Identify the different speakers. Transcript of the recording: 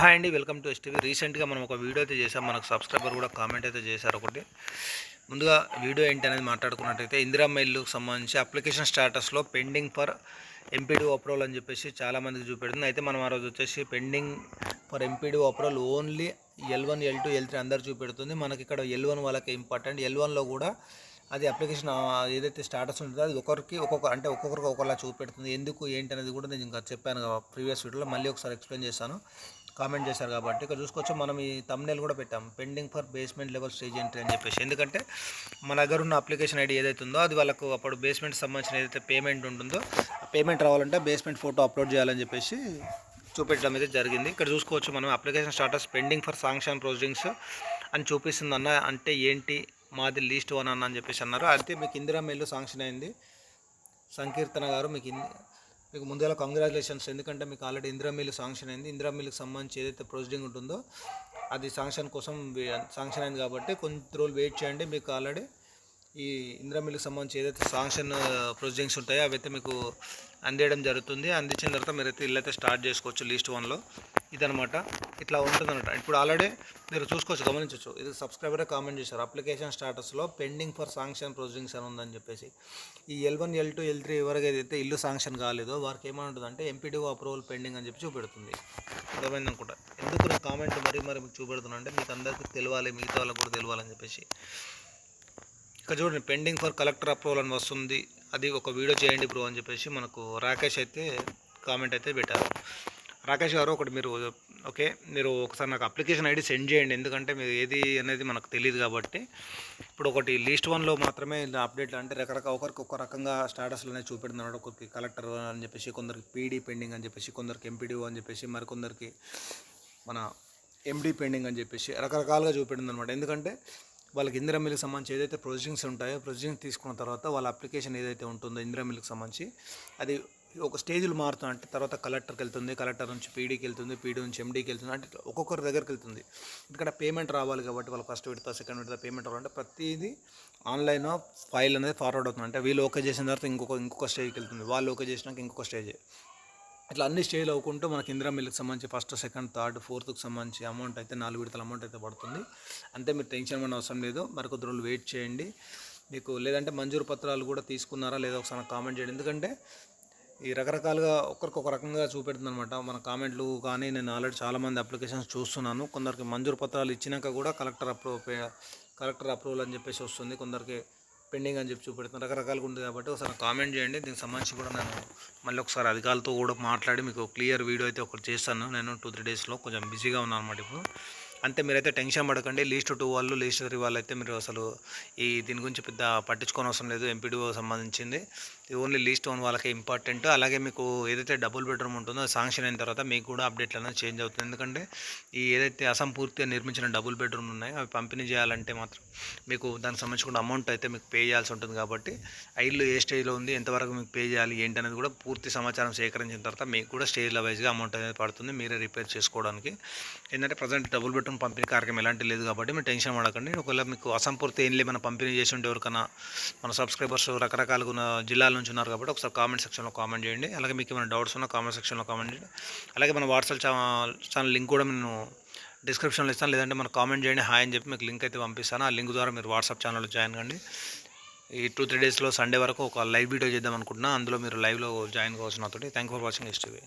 Speaker 1: Hi అండి welcome to STV. రీసెంట్గా మనం ఒక వీడియో అయితే చేసాం మనకు సబ్స్క్రైబర్ కూడా కామెంట్ అయితే చేశారు ఒకటి. ముందుగా వీడియో ఏంటి అనేది మాట్లాడుకున్నట్టయితే ఇందిరా మైల్కు సంబంధించి అప్లికేషన్ స్టాటస్లో పెండింగ్ ఫర్ ఎంపీడీ అప్రూవల్ అని చెప్పేసి చాలామందికి చూపెడుతుంది. అయితే మనం ఆ రోజు వచ్చేసి pending for MPD approval only L one L two L three అందరు చూపెడుతుంది. మనకి ఇక్కడ ఎల్ వన్ వాళ్ళకి ఇంపార్టెంట్. ఎల్ వన్లో కూడా అది అప్లికేషన్ ఏదైతే స్టాటస్ ఉంటుందో అది ఒకరికి ఒక్కొక్క అంటే ఒక్కొక్కరికి ఒకలా చూపెడుతుంది. ఎందుకు ఏంటి అనేది కూడా నేను ఇంకా చెప్పాను ప్రీవియస్ వీడియోలో. మళ్ళీ ఒకసారి ఎక్స్ప్లెయిన్ చేశాను కామెంట్ చేశారు కాబట్టి ఇక్కడ చూసుకోవచ్చు మనం ఈ తమ్నేల్ కూడా పెట్టాం. Pending for basement level stage entry అని చెప్పేసి. ఎందుకంటే మన దగ్గర ఉన్న అప్లికేషన్ ఐడి ఏదైతే ఉందో అది వాళ్ళకు అప్పుడు బేస్మెంట్ సంబంధించిన ఏదైతే పేమెంట్ ఉంటుందో పేమెంట్ రావాలంటే బేస్మెంట్ ఫోటో అప్లోడ్ చేయాలని చెప్పేసి చూపెట్టడం అయితే జరిగింది. ఇక్కడ చూసుకోవచ్చు మనం application status pending for sanction proceedings అని చూపిస్తుంది అన్న అంటే ఏంటి మాది లీస్ట్ వన్ అన్న అని చెప్పేసి అన్నారు. అయితే మీకు ఇందిరా మెయిల్ శాంక్షన్ అయింది. సంకీర్తన గారు మీకు మీకు ముందుగా కంగ్రాచులేషన్స్ ఎందుకంటే మీకు ఆల్రెడీ ఇందిరా మిల్ శాంక్షన్ అయింది. ఇందిరా మిల్కి సంబంధించి ఏదైతే ప్రొసీడింగ్ ఉంటుందో అది శాంక్షన్ కోసం శాంక్షన్ అయింది కాబట్టి కొంచెం రోజులు వెయిట్ చేయండి. మీకు ఆల్రెడీ ఈ ఇందిరా మిల్కి సంబంధించి ఏదైతే శాంక్షన్ ప్రొసీడింగ్స్ uh, ఉంటాయో అవైతే మీకు అందేయడం జరుగుతుంది. అందించిన తర్వాత మీరైతే ఇల్లు అయితే స్టార్ట్ చేసుకోవచ్చు లీస్ట్ వన్లో ఇదనమాట. ఇట్లా ఉంటుంది అనమాట ఇప్పుడు ఆల్రెడీ మీరు చూసుకోవచ్చు గమనించవచ్చు. ఇది సబ్స్క్రైబరే కామెంట్ చేశారు. అప్లికేషన్ స్టాటస్లో పెండింగ్ ఫర్ శాంక్షన్ ప్రొసీడింగ్స్ అని ఉందని చెప్పేసి. ఈ L one L two L three ఎవరికి ఏదైతే ఇల్లు శాంక్షన్ కాలేదో వారికి ఏమంటుంది అంటే ఎంపీడీఓ అప్రూవల్ పెండింగ్ అని చెప్పి చూపెడుతుంది. అర్థమైంది అనుకుంటా ఎందుకు నా కామెంట్ మరీ మరి మీకు చూపెడుతున్నా అంటే మీకు అందరికీ తెలియాలి మిగతా వాళ్ళకి కూడా తెలియాలని చెప్పేసి. ఇక్కడ చూడండి పెండింగ్ ఫర్ కలెక్టర్ అప్రూవల్ అని వస్తుంది. అది ఒక వీడియో చేయండి బ్రో అని చెప్పేసి మనకు రాకేష్ అయితే కామెంట్ అయితే పెట్టారు. రాకేష్ గారు ఒకటి మీరు ఓకే మీరు ఒకసారి నాకు అప్లికేషన్ ఐడి సెండ్ చేయండి. ఎందుకంటే మీరు ఏది అనేది మనకు తెలియదు కాబట్టి. ఇప్పుడు ఒకటి లీస్ట్ వన్లో మాత్రమే అప్డేట్ అంటే రకరకాల ఒకరికి ఒక రకంగా స్టాటస్లు అనేది చూపెడుతున్నాడు ఒకరికి కలెక్టర్ అని చెప్పేసి కొందరికి పీడీ పెండింగ్ అని చెప్పేసి కొందరికి ఎంపీడీఓ అని చెప్పేసి మరికొందరికి మన ఎండి పెండింగ్ అని చెప్పేసి రకరకాలుగా చూపెట్టింది అనమాట ఎందుకంటే వాళ్ళకి ఇందిరా మిల్కి సంబంధించి ఏదైతే ప్రొసీజింగ్స్ ఉంటాయో ప్రొసీజింగ్స్ తీసుకున్న తర్వాత వాళ్ళ అప్లికేషన్ ఏదైతే ఉంటుందో ఇందిరా మిల్కి సంబంధించి అది ఒక స్టేజ్లు మారుతుంది అంటే తర్వాత కలెక్టర్కి వెళ్తుంది కలెక్టర్ నుంచి పీడీకి వెళ్తుంది పీడీ నుంచి ఎండీకి వెళ్తుంది అంటే ఒక్కొక్కరి దగ్గరికి వెళ్తుంది. ఇక్కడ పేమెంట్ రావాలి కాబట్టి వాళ్ళు ఫస్ట్ విడతా సెకండ్ విడతా పేమెంట్ రావాలంటే ప్రతిదీ ఆన్లైన్ ఫైల్ అనేది ఫార్వర్డ్ అవుతుంది. అంటే వీళ్ళు ఓకే చేసిన తర్వాత ఇంకొక ఇంకొక స్టేజ్కి వెళ్తుంది. వాళ్ళు ఓకే చేసినాక ఇంకొక స్టేజ్. ఇట్లా అన్ని స్టేజ్లు అవ్వకుంటూ మనకి ఇందిరా మిల్కి సంబంధించి ఫస్ట్ సెకండ్ థర్డ్ ఫోర్త్కి సంబంధించి అమౌంట్ అయితే నాలుగు విడతల అమౌంట్ అయితే పడుతుంది. అంతే మీరు టెన్షన్ పడిన అవసరం లేదు. మరికొద్ది రోజులు వెయిట్ చేయండి. మీకు లేదంటే మంజూరు పత్రాలు కూడా తీసుకున్నారా లేదా ఒకసారి కామెంట్ చేయండి. ఎందుకంటే ఈ రకరకాలుగా ఒకరికి రకంగా చూపెడుతుంది అనమాట మన కామెంట్లు కానీ నేను ఆల్రెడీ చాలామంది అప్లికేషన్స్ చూస్తున్నాను. కొందరికి మంజూరు పత్రాలు ఇచ్చినాక కూడా కలెక్టర్ అప్రూవ్ కలెక్టర్ అప్రూవల్ అని చెప్పేసి వస్తుంది. కొందరికి పెండింగ్ అని చెప్పి చూపెడుతుంది రకరకాలుగా ఉంటుంది కాబట్టి ఒకసారి కామెంట్ చేయండి. దీనికి సంబంధించి కూడా నేను మళ్ళీ ఒకసారి అధికారులతో కూడా మాట్లాడి మీకు క్లియర్ వీడియో అయితే ఒకటి చేస్తాను. నేను టూ త్రీ డేస్లో కొంచెం బిజీగా ఉన్నాను అనమాట ఇప్పుడు. అంతే మీరైతే టెన్షన్ పడకండి. లీస్ట్ టూ వాళ్ళు లీస్ట్ త్రీ వాళ్ళు అయితే మీరు అసలు ఈ దీని గురించి పెద్ద పట్టించుకోని అవసరం లేదు. ఎంపీడీఓ సంబంధించింది. ఇది ఓన్లీ లీస్ట్ వన్ వాళ్ళకి ఇంపార్టెంట్. అలాగే మీకు ఏదైతే డబుల్ బెడ్రూమ్ ఉంటుందో శాంక్షన్ అయిన తర్వాత మీకు కూడా అప్డేట్లు అనేది చేంజ్ అవుతుంది ఎందుకంటే ఈ ఏదైతే అసంపూర్తిగా నిర్మించిన డబుల్ బెడ్రూమ్ ఉన్నాయో అవి పంపిణీ చేయాలంటే మాత్రం మీకు దానికి సంబంధించిన అమౌంట్ అయితే మీకు పే చేయాల్సి ఉంటుంది కాబట్టి ఆ ఇల్లు ఏ స్టేజ్లో ఉంది ఎంతవరకు మీకు పే చేయాలి ఏంటి అనేది కూడా పూర్తి సమాచారం సేకరించిన తర్వాత మీకు కూడా స్టేజ్ల వైజ్గా అమౌంట్ అనేది పడుతుంది. మీరే రిపేర్ చేసుకోవడానికి. ఏంటంటే ప్రజెంట్ డబుల్ బెడ్రూమ్ మాత్రం పంపిణీ కార్యక్రమం ఎలాంటి లేదు కాబట్టి మీరు టెన్షన్ పడకండి. ఒకవేళ మీకు అసంపూర్తి ఏం లేమన్నా పంపిణీ చేసి ఉంటే ఎవరికైనా మన సబ్స్క్రైబర్స్ రకరకాలుగా ఉన్న జిల్లాల నుంచి ఉన్నారు కాబట్టి ఒకసారి కామెంట్ సెక్షన్లో కామెంట్ చేయండి. అలాగే మీకు ఏమైనా డౌట్స్ ఉన్నా కామెంట్ సెక్షన్లో కామెంట్ చేయండి. అలాగే మన వాట్సాప్ ఛానల్ లింక్ కూడా నేను డిస్క్రిప్షన్లో ఇస్తాను. లేదంటే మన కామెంట్ చేయండి. హాయ్ అని చెప్పి మీకు లింక్ అయితే పంపిస్తాను. ఆ లింక్ ద్వారా మీరు వాట్సాప్ ఛానల్లో జాయిన్ కండి. ఈ టూ త్రీ డేస్లో సండే వరకు ఒక లైవ్ వీడియో చేద్దాం అనుకుంటున్నా. అందులో మీరు లైవ్లో జాయిన్ కావాల్సిన నాతోటి థ్యాంక్ ఫర్ వాచింగ్ ఎస్టీవీ.